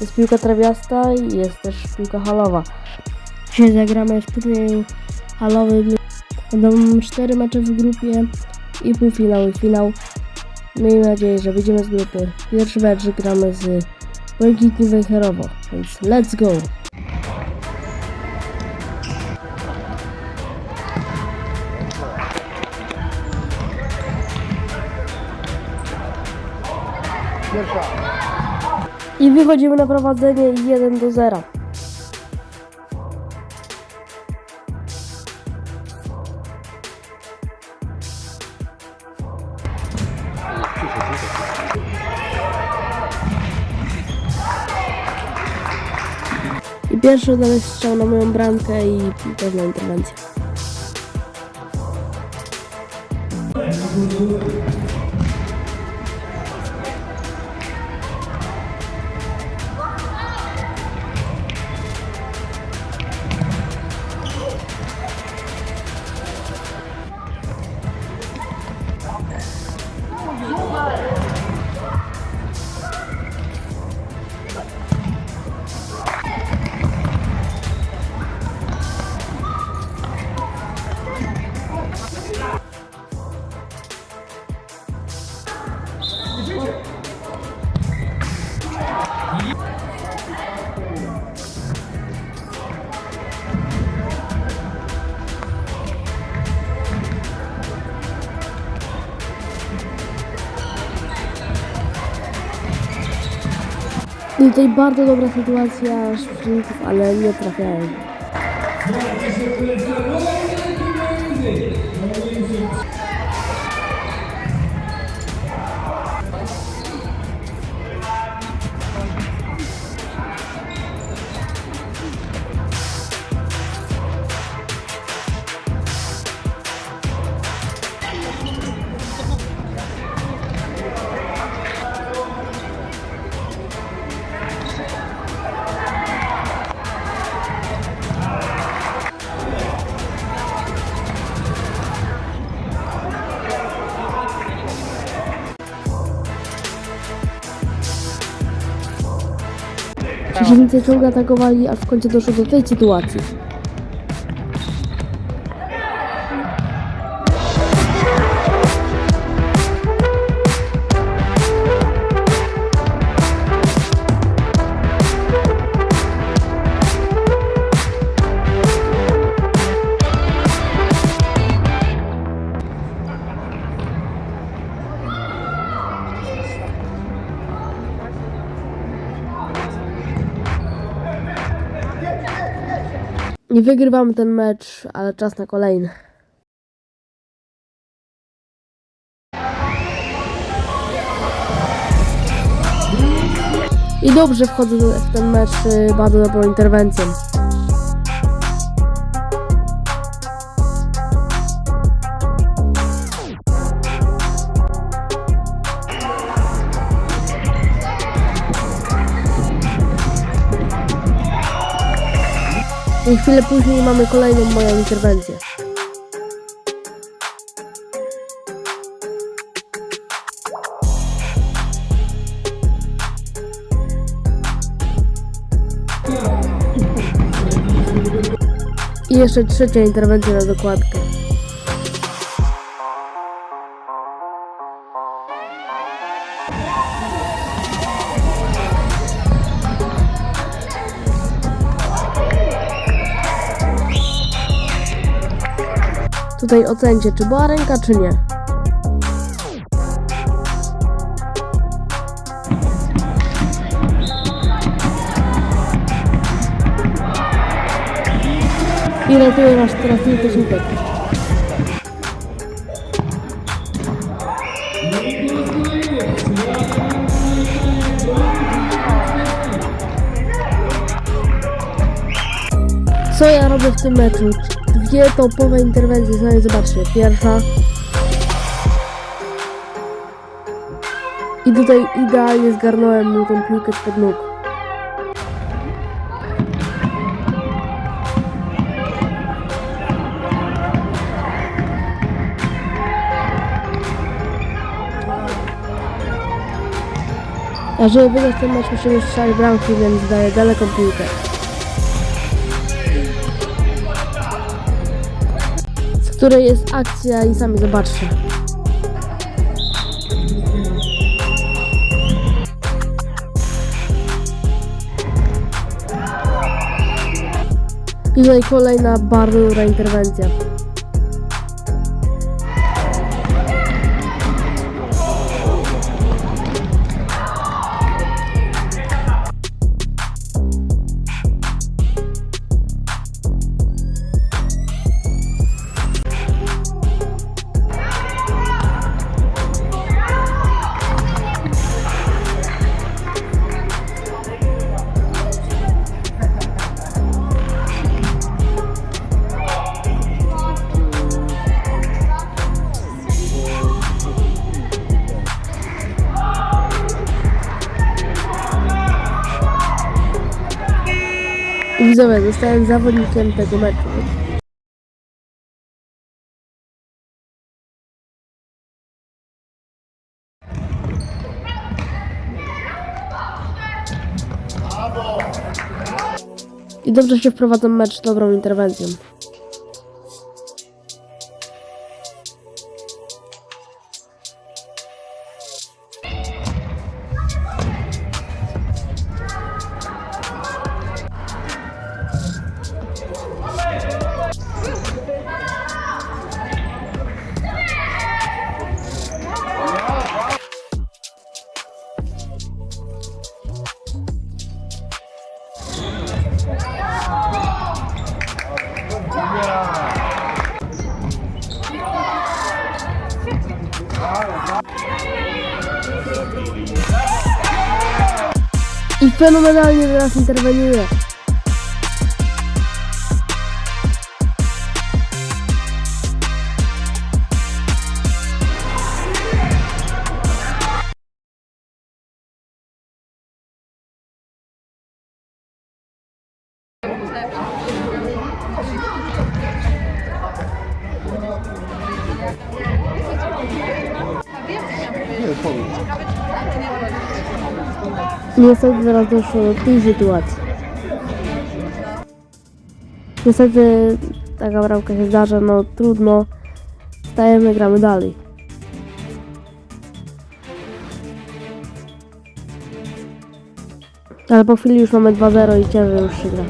Jest piłka trawiasta i jest też piłka halowa. Dzisiaj zagramy w turnieju halowym. Będą cztery mecze w grupie i półfinał i finał. Miejmy nadzieję, że wyjdziemy z grupy. Pierwszy mecz gramy z Błękitni Wejherowo, więc let's go! I wychodzimy na prowadzenie 1 do 0. I pierwszy udany strzał na moją bramkę i pewna interwencja. I tutaj bardzo dobra sytuacja przeciwników, ale nie trafiają. Przeciwnicy ciągle atakowali, aż w końcu doszło do tej sytuacji. Nie wygrywamy ten mecz, ale czas na kolejny. I dobrze wchodzę w ten mecz y, bardzo dobrą interwencją. I chwilę później mamy kolejną moją interwencję. I jeszcze trzecia interwencja na dokładkę. Tutaj ocencie, czy była ręka, czy nie. I ratuje nas teraz słupek. Co ja robię w tym meczu? Dwie topowe interwencje, sami zobaczcie. Pierwsza. I tutaj idealnie zgarnąłem mu tą piłkę spod nóg. A żeby wygrać ten mecz musimy strzelać bramki, więc daję daleką piłkę. Której jest akcja i sami zobaczcie. I tutaj kolejna dobra interwencja. Widzowie, zostałem zawodnikiem tego meczu. I dobrze się wprowadzam mecz dobrą interwencją. I fenomenalnie teraz interweniuje. Niestety teraz doszło do tej sytuacji. Niestety taka bramka się zdarza, no trudno. Stajemy, gramy dalej. Ale po chwili już mamy 2-0 i ciężej już się gra.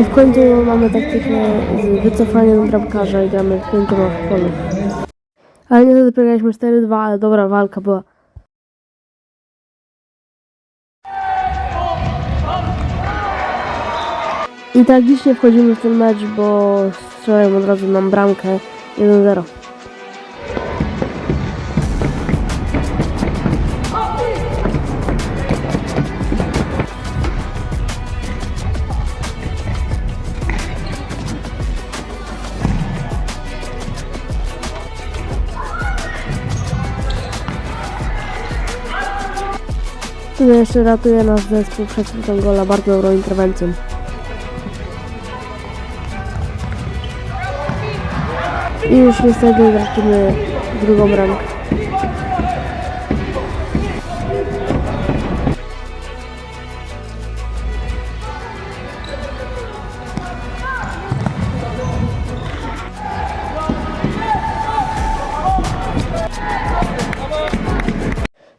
I w końcu mamy taktykę z wycofaniem bramkarza i gramy w pięcioma w polu. Ale niestety przegraliśmy 4-2, ale dobra walka była. I tragicznie wchodzimy w ten mecz, bo strzelają od razu nam bramkę 1-0. Tutaj jeszcze ratuje nas zespół przed chwilą gola bardzo dobrą interwencją. I już niestety tracimy drugą bramkę.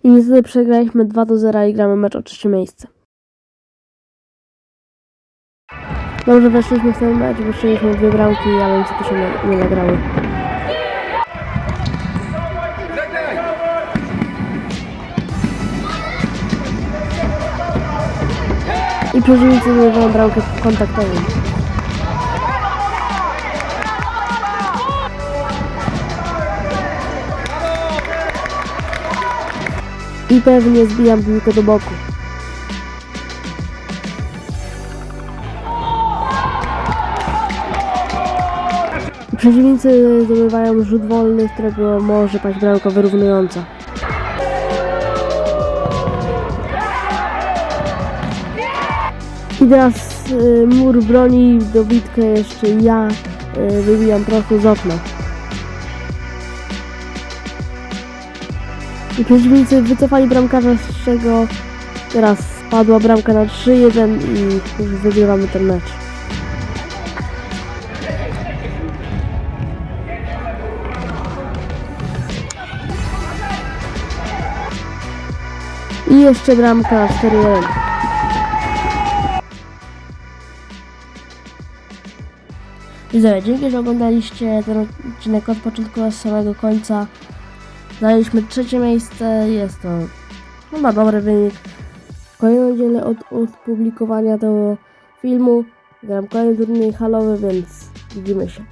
I niestety przegraliśmy 2 do 0 i gramy mecz o trzecie miejsce. Dobrze weszliśmy w ten mecz, wyszliśmy dwie bramki, ale niestety się nie, nie nagrały. I przeciwnicy zdobywają bramkę kontaktową. I pewnie zbijam piłkę do boku. Przeciwnicy zdobywają rzut wolny, z którego może paść bramka wyrównująca. I teraz y, mur broni dobitkę jeszcze ja y, wybijam prosto z okna. Przeciwnicy wycofali bramkarza, z czego teraz spadła bramka na 3-1 i wygrywamy ten mecz. I jeszcze bramka na 4-1. Widzowie, dzięki, że oglądaliście ten odcinek od początku do samego końca. Zajęliśmy trzecie miejsce, jest to chyba dobry wynik. Kolejną niedzielę od opublikowania tego filmu gram kolejny turniej halowy, więc widzimy się.